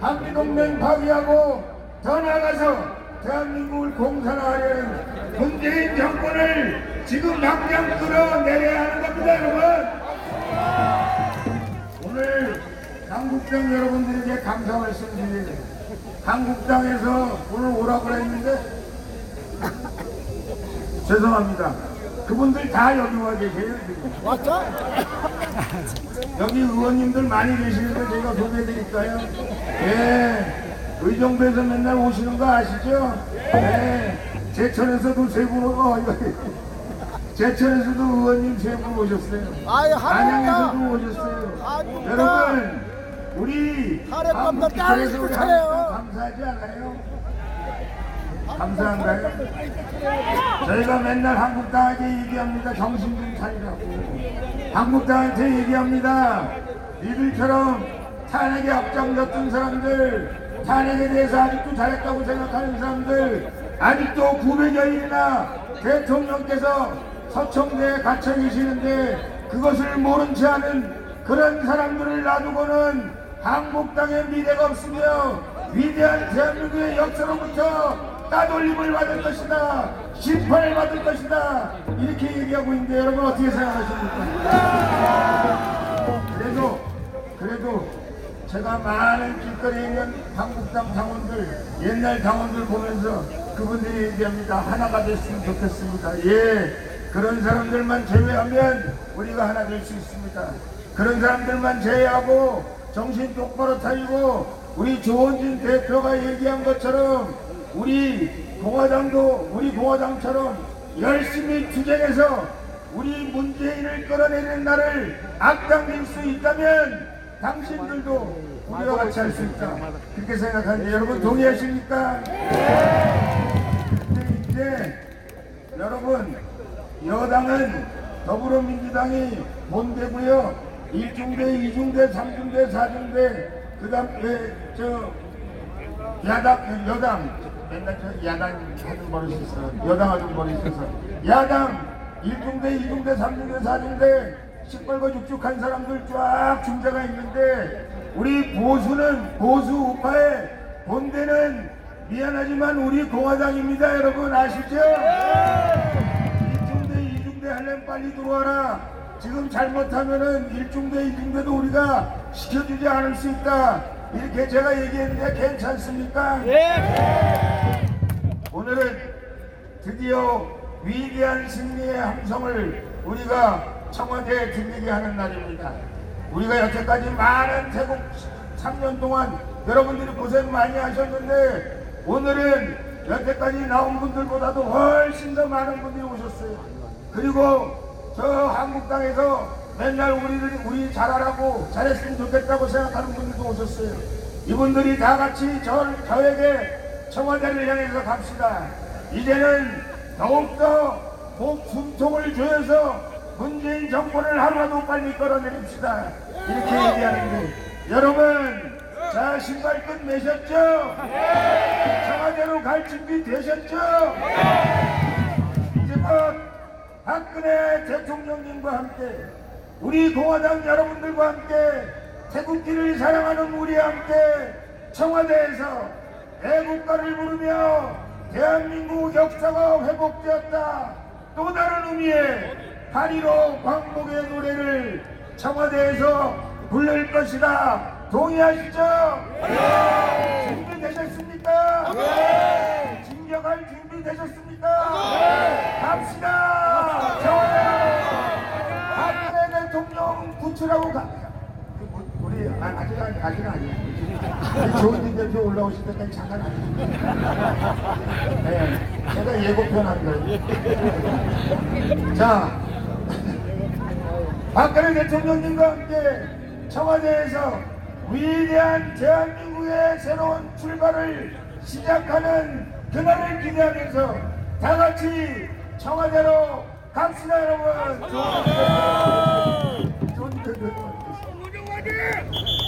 한미동맹 파기하고 더 나아가서 대한민국을 공산화하려는 문재인 정권을 지금 당장 끌어내려야 하는 겁니다 여러분 오늘 한국당 여러분들에게 감사 말씀드려요 한국당에서 오늘 오라고 했는데 죄송합니다 그분들 다 여기 와 계세요 지금. 왔죠? 여기 의원님들 많이 계시는데 제가 소개해드릴까요? 예. 의정부에서 맨날 오시는 거 아시죠? 예. 제천에서도 세 분, 어, 이거. 제천에서도 의원님 세 분 오셨어요. 안양에서도. 오셨어요. 여러분, 우리 딸을 우리 쫓아요. 한국당 감사하지 않아요? 감사한가요? 저희가 맨날 한국당에게 얘기합니다. 정신 좀 차리라고. 한국당한테 얘기합니다. 니들처럼 탄핵에 앞장섰던 사람들, 탄핵에 대해서 아직도 잘했다고 생각하는 사람들, 아직도 900여일이나 대통령께서 서청대에 갇혀 계시는데 그것을 모른 채 하는 그런 사람들을 놔두고는 한국당의 미래가 없으며 위대한 대한민국의 역사로부터 따돌림을 받을 것이다. 심판을 받을 것이다. 이렇게 얘기하고 있는데 여러분 어떻게 생각하십니까? 그래도 그래도 제가 많은 길거리에 있는 한국당 당원들 옛날 당원들 보면서 그분들이 얘기합니다. 하나가 됐으면 좋겠습니다. 예, 그런 사람들만 제외하면 우리가 하나 될 수 있습니다. 그런 사람들만 제외하고 정신 똑바로 차리고 우리 조원진 대표가 얘기한 것처럼 우리 공화당도 우리 공화당처럼 열심히 투쟁해서 우리 문재인을 끌어내는 날을 앞당길 수 있다면 당신들도 우리와 같이 할 수 있다. 그렇게 생각하는데 여러분 동의하십니까? 근데 이제 여러분 여당은 더불어민주당이 본대고요. 1중대, 2중대, 3중대, 4중대 그 다음에 저 야당, 여당, 맨날 저 야당 하는 버릇이 있어. 여당 하는 버릇이 있어서. 야당, 1중대, 2중대, 3중대, 4중대, 시뻘거 죽죽한 사람들 쫙 중자가 있는데, 우리 보수는, 보수 우파의 본대는 미안하지만 우리 공화당입니다. 여러분 아시죠? 1중대, 2중대 하려면 빨리 들어와라. 지금 잘못하면은 1중대, 2중대도 우리가 시켜주지 않을 수 있다. 이렇게 제가 얘기했는데 괜찮습니까? 오늘은 드디어 위대한 승리의 함성을 우리가 청와대에 들리게 하는 날입니다. 우리가 여태까지 많은 태국 3년 동안 여러분들이 고생 많이 하셨는데 오늘은 여태까지 나온 분들보다도 훨씬 더 많은 분들이 오셨어요. 그리고 저 한국당에서 맨날 우리를 우리 잘하라고 잘했으면 좋겠다고 생각하는 분들도 오셨어요. 이분들이 다 같이 저, 저에게 청와대를 향해서 갑시다. 이제는 더욱더 목 숨통을 조여서 문재인 정권을 하루라도 빨리 끌어내립시다. 이렇게 얘기하는데 여러분 자 신발끈 매셨죠? 청와대로 갈 준비 되셨죠? 이제 곧 박근혜 대통령님과 함께 우리 공화당 여러분들과 함께 태국기를 사랑하는 우리와 함께 청와대에서 애국가를 부르며 대한민국 역사가 회복되었다 또 다른 의미의 8.15 광복의 노래를 청와대에서 부를 것이다 동의하시죠? 준비되셨습니까? 진격할 준비되셨습니까? 갑시다! 청와대! 박근혜 대통령 구출하고 가. 그 뭐, 우리 아, 아직 아니 아직 아니야. 조은진 대표 올라오실 때까지 잠깐 아니야. 네, 제가 예고편 한 거예요. 자, 박근혜 대통령님과 함께 청와대에서 위대한 대한민국의 새로운 출발을 시작하는 그날을 기대하면서 다 같이 청와대로 갑시다 여러분. 좋은. 좋은. Yeah!